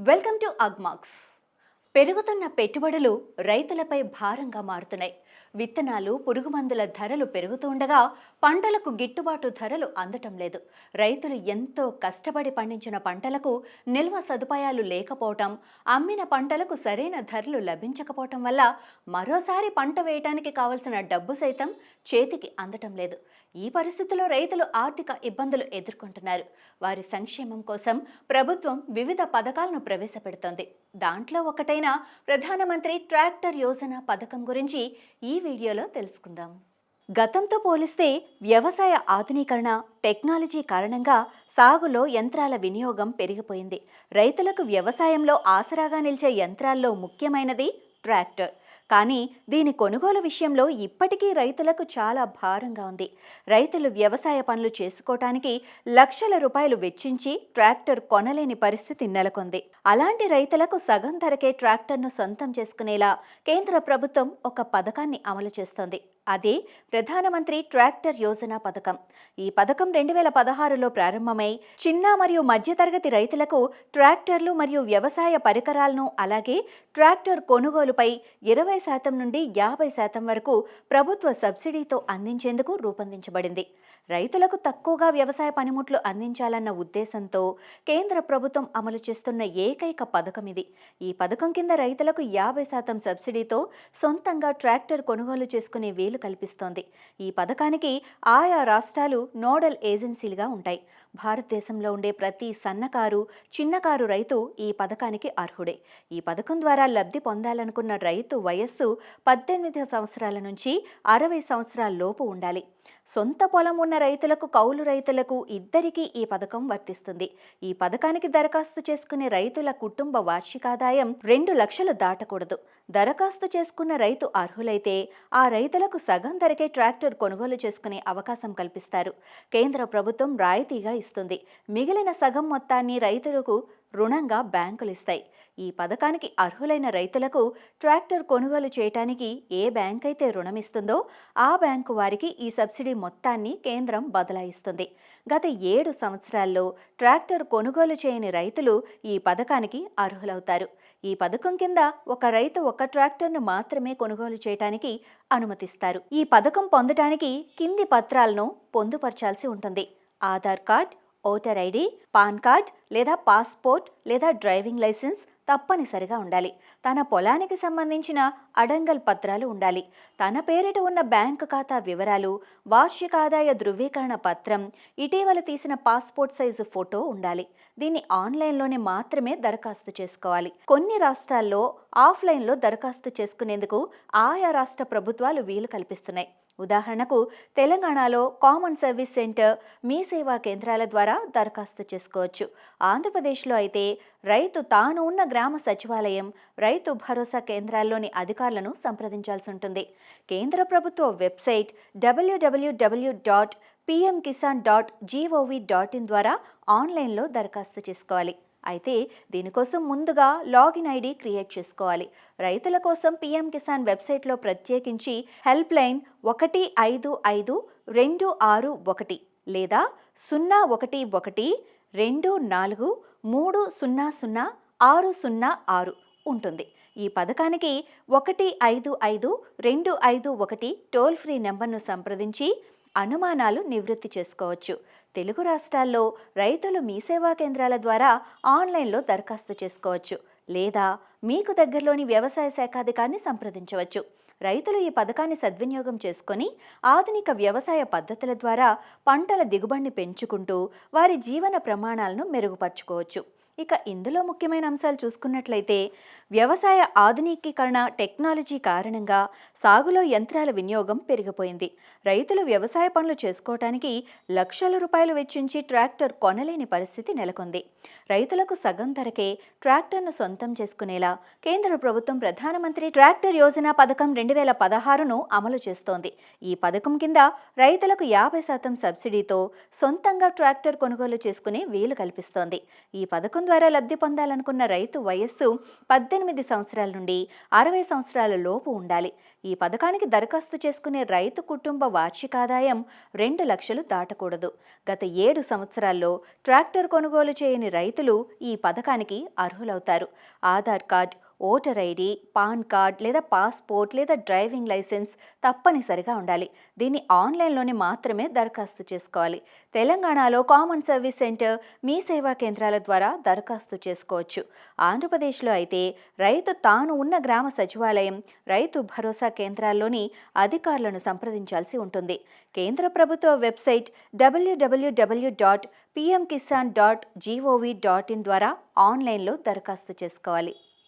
Welcome to Agmax. పెరుగుతున్న పెట్టుబడులు రైతులపై భారంగా మారుతున్నాయి. విత్తనాలు పురుగుమందుల ధరలు పెరుగుతుండగా పంటలకు గిట్టుబాటు ధరలు అందటం లేదు. రైతులు ఎంతో కష్టపడి పండించిన పంటలకు నిల్వ సదుపాయాలు లేకపోవటం అమ్మిన పంటలకు సరైన ధరలు లభించకపోవటం వల్ల మరోసారి పంట వేయటానికి కావలసిన డబ్బు సైతం చేతికి అందటం లేదు. ఈ పరిస్థితిలో రైతులు ఆర్థిక ఇబ్బందులు ఎదుర్కొంటున్నారు. వారి సంక్షేమం కోసం ప్రభుత్వం వివిధ పథకాలను ప్రవేశపెడుతోంది. దాంట్లో ఒకటైన ప్రధానమంత్రి ట్రాక్టర్ యోజన పథకం గురించి ఈ వీడియోలో తెలుసుకుందాం. గతంతో పోలిస్తే వ్యవసాయ ఆధునీకరణ టెక్నాలజీ కారణంగా సాగులో యంత్రాల వినియోగం పెరిగిపోయింది. రైతులకు వ్యవసాయంలో ఆసరాగా నిలిచే యంత్రాల్లో ముఖ్యమైనది ట్రాక్టర్. కానీ దీని కొనుగోలు విషయంలో ఇప్పటికీ రైతులకు చాలా భారంగా ఉంది. రైతులు వ్యవసాయ పనులు చేసుకోవటానికి లక్షల రూపాయలు వెచ్చించి ట్రాక్టర్ కొనలేని పరిస్థితి నెలకొంది. అలాంటి రైతులకు సగం ధరకే ట్రాక్టర్ను సొంతం చేసుకునేలా కేంద్ర ప్రభుత్వం ఒక పథకాన్ని అమలు చేస్తోంది. అదే ప్రధానమంత్రి ట్రాక్టర్ యోజన పథకం. ఈ పథకం రెండు వేల పదహారులో ప్రారంభమై చిన్న మరియు మధ్యతరగతి రైతులకు ట్రాక్టర్లు మరియు వ్యవసాయ పరికరాలను అలాగే ట్రాక్టర్ కొనుగోలుపై ఇరవై శాతం నుండి యాభై శాతం వరకు ప్రభుత్వ సబ్సిడీతో అందించేందుకు రూపొందించబడింది. రైతులకు తక్కువగా వ్యవసాయ పనిముట్లు అందించాలన్న ఉద్దేశంతో కేంద్ర ప్రభుత్వం అమలు చేస్తున్న ఏకైక పథకం ఇది. ఈ పథకం కింద రైతులకు యాభై శాతం సబ్సిడీతో సొంతంగా ట్రాక్టర్ కొనుగోలు చేసుకునే వీలు కల్పిస్తోంది. ఈ పథకానికి ఆయా రాష్ట్రాలు నోడల్ ఏజెన్సీలుగా ఉంటాయి. భారతదేశంలో ఉండే ప్రతి సన్నకారు చిన్నకారు రైతు ఈ పథకానికి అర్హుడే. ఈ పథకం ద్వారా లబ్ధి పొందాలనుకున్న రైతు వయస్సు పద్దెనిమిది సంవత్సరాల నుంచి అరవై సంవత్సరాల లోపు ఉండాలి. సొంత పొలం ఉన్న రైతులకు కౌలు రైతులకు ఇద్దరికీ ఈ పథకం వర్తిస్తుంది. ఈ పథకానికి దరఖాస్తు చేసుకునే రైతుల కుటుంబ వార్షికాదాయం రెండు లక్షలు దాటకూడదు. దరఖాస్తు చేసుకున్న రైతు అర్హులైతే ఆ రైతులకు సగం ధరకే ట్రాక్టర్ కొనుగోలు చేసుకునే అవకాశం కల్పిస్తారు. కేంద్ర ప్రభుత్వం రాయితీగా ఇస్తుంది. మిగిలిన సగం మొత్తాన్ని రైతులకు రుణంగా బ్యాంకులు ఇస్తాయి ఈ పథకానికి అర్హులైన రైతులకు ట్రాక్టర్ కొనుగోలు చేయటానికి ఏ బ్యాంక్ అయితే రుణం ఇస్తుందో ఆ బ్యాంకు వారికి ఈ సబ్సిడీ మొత్తాన్ని కేంద్రం బదలాయిస్తుంది. గత ఏడు సంవత్సరాల్లో ట్రాక్టర్ కొనుగోలు చేయని రైతులు ఈ పథకానికి అర్హులవుతారు. ఈ పథకం కింద ఒక రైతు ఒక ట్రాక్టర్ను మాత్రమే కొనుగోలు చేయటానికి అనుమతిస్తారు. ఈ పథకం పొందటానికి కింది పత్రాలను పొందుపరచాల్సి ఉంటుంది. Aadhaar card voter ID PAN card లేదా పాస్పోర్ట్ లేదా డ్రైవింగ్ లైసెన్స్ తప్పనిసరిగా ఉండాలి. తన పొలానికి సంబంధించిన అడంగల్ పత్రాలు ఉండాలి. తన పేరిట ఉన్న బ్యాంకు ఖాతా వివరాలు వార్షిక ఆదాయ ధృవీకరణ పత్రం ఇటీవల తీసిన పాస్పోర్ట్ సైజు ఫోటో ఉండాలి. దీన్ని ఆన్లైన్లోనే మాత్రమే దరఖాస్తు చేసుకోవాలి. కొన్ని రాష్ట్రాల్లో ఆఫ్లైన్లో దరఖాస్తు చేసుకునేందుకు ఆయా రాష్ట్ర ప్రభుత్వాలు వీలు కల్పిస్తున్నాయి. ఉదాహరణకు తెలంగాణలో కామన్ సర్వీస్ సెంటర్ మీ సేవా కేంద్రాల ద్వారా దరఖాస్తు చేసుకోవచ్చు. ఆంధ్రప్రదేశ్లో అయితే రైతు తాను ఉన్న గ్రామ సచివాలయం రైతు భరోసా కేంద్రాల్లోని అధికారులను సంప్రదించాల్సి ఉంటుంది. కేంద్ర ప్రభుత్వ website WWW dot PM Kisan dot GOV dot in ద్వారా ఆన్లైన్లో దరఖాస్తు చేసుకోవాలి. అయితే దీనికోసం ముందుగా లాగిన్ ఐడి క్రియేట్ చేసుకోవాలి. రైతుల కోసం పీఎం కిసాన్ వెబ్సైట్లో ప్రత్యేకించి హెల్ప్ లైన్ ఒకటి ఐదు ఐదు రెండు ఆరు ఒకటి లేదా సున్నా ఒకటి ఒకటి రెండు నాలుగు మూడు సున్నా సున్నా ఆరు సున్నా ఆరు ఉంటుంది. ఈ పథకానికి ఒకటి ఐదు ఐదు రెండు ఐదు ఒకటి టోల్ ఫ్రీ నెంబర్ను సంప్రదించి అనుమానాలు నివృత్తి చేసుకోవచ్చు. తెలుగు రాష్ట్రాల్లో రైతులు మీ సేవా కేంద్రాల ద్వారా ఆన్లైన్లో దరఖాస్తు చేసుకోవచ్చు లేదా మీకు దగ్గరలోని వ్యవసాయ శాఖాధికారిని సంప్రదించవచ్చు. రైతులు ఈ పథకాన్ని సద్వినియోగం చేసుకొని ఆధునిక వ్యవసాయ పద్ధతుల ద్వారా పంటల దిగుబడిని పెంచుకుంటూ వారి జీవన ప్రమాణాలను మెరుగుపరుచుకోవచ్చు. ఇక ఇందులో ముఖ్యమైన అంశాలు చూసుకున్నట్లయితే వ్యవసాయ ఆధునికీకరణ టెక్నాలజీ కారణంగా సాగులో యంత్రాల వినియోగం పెరిగిపోయింది. రైతులు వ్యవసాయ పనులు చేసుకోవటానికి లక్షల రూపాయలు వెచ్చించి ట్రాక్టర్ కొనలేని పరిస్థితి నెలకొంది. రైతులకు సగం ధరకే ట్రాక్టర్ను సొంతం చేసుకునేలా కేంద్ర ప్రభుత్వం ప్రధానమంత్రి ట్రాక్టర్ యోజన పథకం రెండు వేల పదహారును అమలు చేస్తోంది. ఈ పథకం కింద రైతులకు యాభై శాతం సబ్సిడీతో సొంతంగా ట్రాక్టర్ కొనుగోలు చేసుకునే వీలు కల్పిస్తోంది. ఈ పథకం పథకం ద్వారా లబ్ధి పొందాలనుకున్న రైతు వయస్సు పద్దెనిమిది సంవత్సరాల నుండి అరవై సంవత్సరాల లోపు ఉండాలి. ఈ పథకానికి దరఖాస్తు చేసుకునే రైతు కుటుంబ వార్షిక ఆదాయం రెండు లక్షలు దాటకూడదు. గత ఏడు సంవత్సరాల్లో ట్రాక్టర్ కొనుగోలు చేయని రైతులు ఈ పథకానికి అర్హులవుతారు. Aadhaar card voter ID PAN card లేదా పాస్పోర్ట్ లేదా డ్రైవింగ్ లైసెన్స్ తప్పనిసరిగా ఉండాలి. దీన్ని ఆన్లైన్లోనే మాత్రమే దరఖాస్తు చేసుకోవాలి. తెలంగాణలో కామన్ సర్వీస్ సెంటర్ మీ సేవా కేంద్రాల ద్వారా దరఖాస్తు చేసుకోవచ్చు. ఆంధ్రప్రదేశ్లో అయితే రైతు తాను ఉన్న గ్రామ సచివాలయం రైతు భరోసా కేంద్రాల్లోని అధికారులను సంప్రదించాల్సి ఉంటుంది. కేంద్ర ప్రభుత్వ website WWW dot PM Kisan dot GOV dot in ద్వారా ఆన్లైన్లో దరఖాస్తు చేసుకోవాలి.